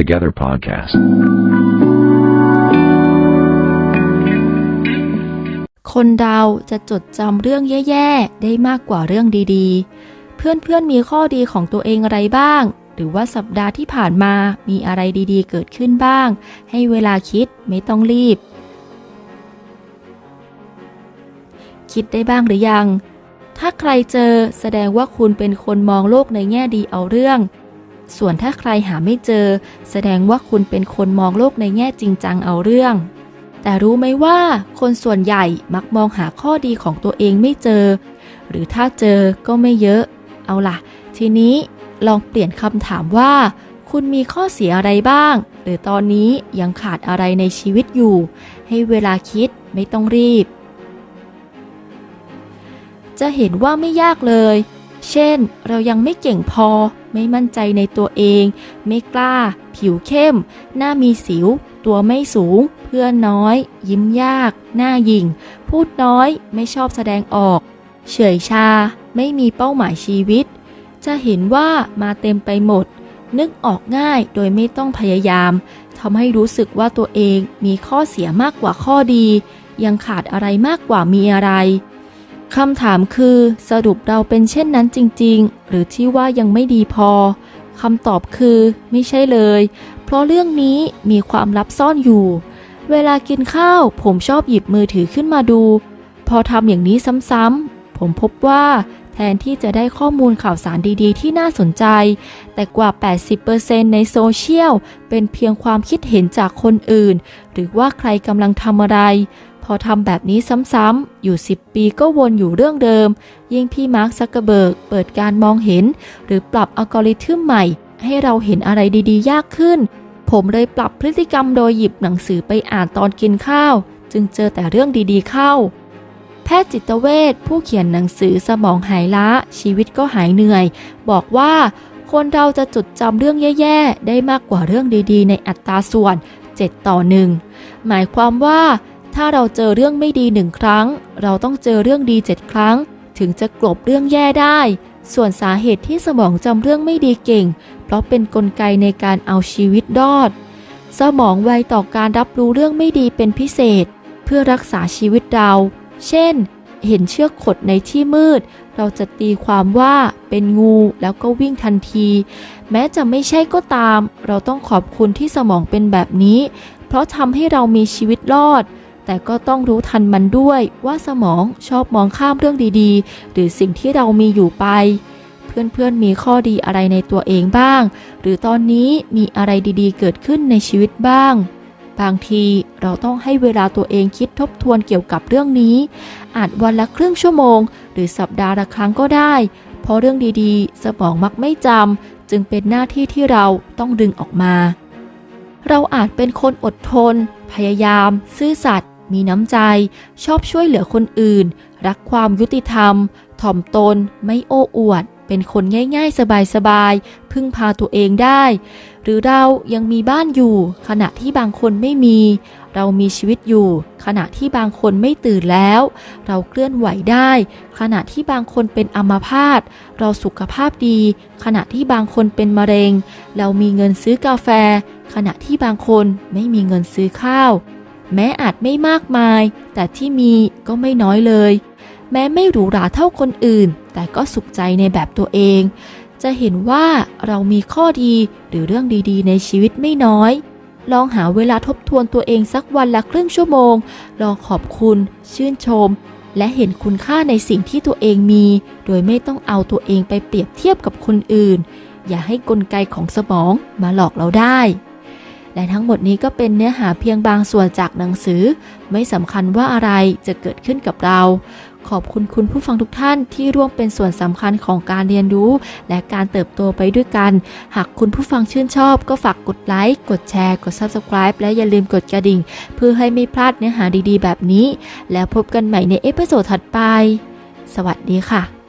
Together Podcast. คนเราจะจดจำเรื่องแย่ ๆ ได้มากกว่าเรื่องดีๆ เพื่อนๆ มีข้อดีของตัวเองอะไรบ้าง หรือว่าสัปดาห์ที่ผ่านมามีอะไรดีๆ เกิดขึ้นบ้าง ให้เวลาคิดไม่ต้องรีบ คิดได้บ้างหรือยัง ถ้าใครเจอแสดงว่าคุณเป็นคนมองโลกในแง่ดีเอาเรื่อง ส่วนถ้าใครหาไม่เจอ แสดงว่าคุณเป็นคนมองโลกในแง่จริงจังเอาเรื่อง แต่รู้ไหมว่า คนส่วนใหญ่มักมองหาข้อดีของตัวเองไม่เจอ หรือถ้าเจอก็ไม่เยอะ เอาล่ะ ทีนี้ลองเปลี่ยนคำถามว่า คุณมีข้อเสียอะไรบ้าง หรือตอนนี้ยังขาดอะไรในชีวิตอยู่ ให้เวลาคิดไม่ต้องรีบ จะเห็นว่าไม่ยากเลย เช่น เรายังไม่เก่งพอ ไม่มั่นใจในตัวเอง ไม่กล้า ผิวเข้ม หน้ามีสิว ตัวไม่สูง เพื่อนน้อย ยิ้มยาก หน้าหยิ่ง พูดน้อย ไม่ชอบแสดงออก เฉยชา ไม่มีเป้าหมายชีวิต จะเห็นว่ามาเต็มไปหมด นึกออกง่ายโดยไม่ต้องพยายามทำให้รู้สึกว่าตัวเองมีข้อเสียมากกว่าข้อดี ยังขาดอะไรมากกว่ามีอะไร คำถามคือสรุปเราเป็นเช่นนั้นจริง ๆ หรือที่ว่ายังไม่ดีพอคำตอบคือไม่ใช่เลย เพราะเรื่องนี้มีความลับซ่อนอยู่ เวลากินข้าวผมชอบหยิบมือถือขึ้นมาดู พอทำอย่างนี้ซ้ำๆผมพบว่าแทนที่จะได้ข้อมูลข่าวสารดีๆ ที่น่าสนใจ แต่กว่า 80%ในโซเชียลเป็นเพียงความคิดเห็นจากคนอื่น หรือว่าใครกำลังทำอะไร พอทำแบบนี้ซ้ำๆอยู่ 10 ปีก็วนอยู่เรื่องเดิม ยิ่งพี่มาร์คซักเกอร์เบิร์กเปิดการมองเห็น หรือปรับอัลกอริทึมใหม่ ให้เราเห็นอะไรดีๆ ยากขึ้น ผมเลยปรับพฤติกรรมโดยหยิบหนังสือไปอ่านตอนกินข้าว จึงเจอแต่เรื่องดีๆเข้า แพทย์จิตเวชผู้เขียนหนังสือสมองหายล้า ชีวิตก็หายเหนื่อย บอกว่าคนเราจะจดจำเรื่องแย่ๆ ได้มากกว่าเรื่องดีๆ ในอัตราส่วน 7 ต่อ 1 หมายความว่า ถ้าเราเจอเรื่องไม่ดีหนึ่งครั้ง เราต้องเจอเรื่องดี7ครั้ง ถึงจะกลบเรื่องแย่ได้ ส่วนสาเหตุที่สมองจำเรื่องไม่ดีเก่ง เพราะเป็นนกลไกในการเอาชีวิตรอด สมองไวต่อการรับรู้เรื่องไม่ดีเป็นพิเศษ เพื่อรักษาชีวิตเรา เช่น เห็นเชือกขดในที่มืด เราจะตีความว่าเป็นงูแล้วก็วิ่งทันที แม้จะไม่ใช่ก็ตาม เราต้องขอบคุณที่สมองเป็นแบบนี้ เพราะทำให้เรามีชีวิตรอด แต่ก็ต้องรู้ทันมันด้วยว่าสมองชอบมองข้ามเรื่องดีๆ หรือสิ่งที่เรามีอยู่ไป เพื่อนๆมีข้อดีอะไรในตัวเองบ้าง หรือตอนนี้มีอะไรดีๆ เกิดขึ้นในชีวิตบ้าง บางทีเราต้องให้เวลาตัวเองคิดทบทวนเกี่ยวกับเรื่องนี้ อาจวันละครึ่งชั่วโมง หรือสัปดาห์ละครั้งก็ได้ เพราะเรื่องดีๆ สมองมักไม่จำจึงเป็นหน้าที่ที่เราต้องดึงออกมา เราอาจเป็นคนอดทน พยายาม ซื่อสัตย์ มีน้ำใจ ชอบช่วยเหลือคนอื่น รักความยุติธรรม ถ่อมตน ไม่โอ้อวด เป็นคนง่ายๆ สบายๆ พึ่งพาตัวเองได้ หรือเรายังมีบ้านอยู่ ขณะที่บางคนไม่มี เรามีชีวิตอยู่ ขณะที่บางคนไม่ตื่นแล้ว เราเคลื่อนไหวได้ ขณะที่บางคนเป็นอัมพาต เราสุขภาพดี ขณะที่บางคนเป็นมะเร็ง เรามีเงินซื้อกาแฟ ขณะที่บางคนไม่มีเงินซื้อข้าว แม้อาจไม่มากมาย แต่ที่มีก็ไม่น้อยเลย แม้ไม่หรูหราเท่าคนอื่น แต่ก็สุขใจในแบบตัวเอง จะเห็นว่าเรามีข้อดีหรือเรื่องดีๆ ในชีวิตไม่น้อย ลองหาเวลาทบทวนตัวเองสักวันละครึ่งชั่วโมง ลองขอบคุณ ชื่นชม และเห็นคุณค่าในสิ่งที่ตัวเองมี โดยไม่ต้องเอาตัวเองไปเปรียบเทียบกับคนอื่น อย่าให้กลไกของสมองมาหลอกเราได้ และทั้งหมดนี้ก็เป็นเนื้อหาเพียงบางส่วนจากหนังสือ ไม่สำคัญว่าอะไรจะเกิดขึ้นกับเรา ขอบคุณคุณผู้ฟังทุกท่านที่ร่วมเป็นส่วนสำคัญของการเรียนรู้ และการเติบโตไปด้วยกัน หากคุณผู้ฟังชื่นชอบ ก็ฝากกดไลค์ กดแชร์ กด Subscribe และอย่าลืมกดกระดิ่ง เพื่อให้ไม่พลาดเนื้อหาดีๆ แบบนี้ แล้วพบกันใหม่ในเอพิโซดถัดไป สวัสดีค่ะ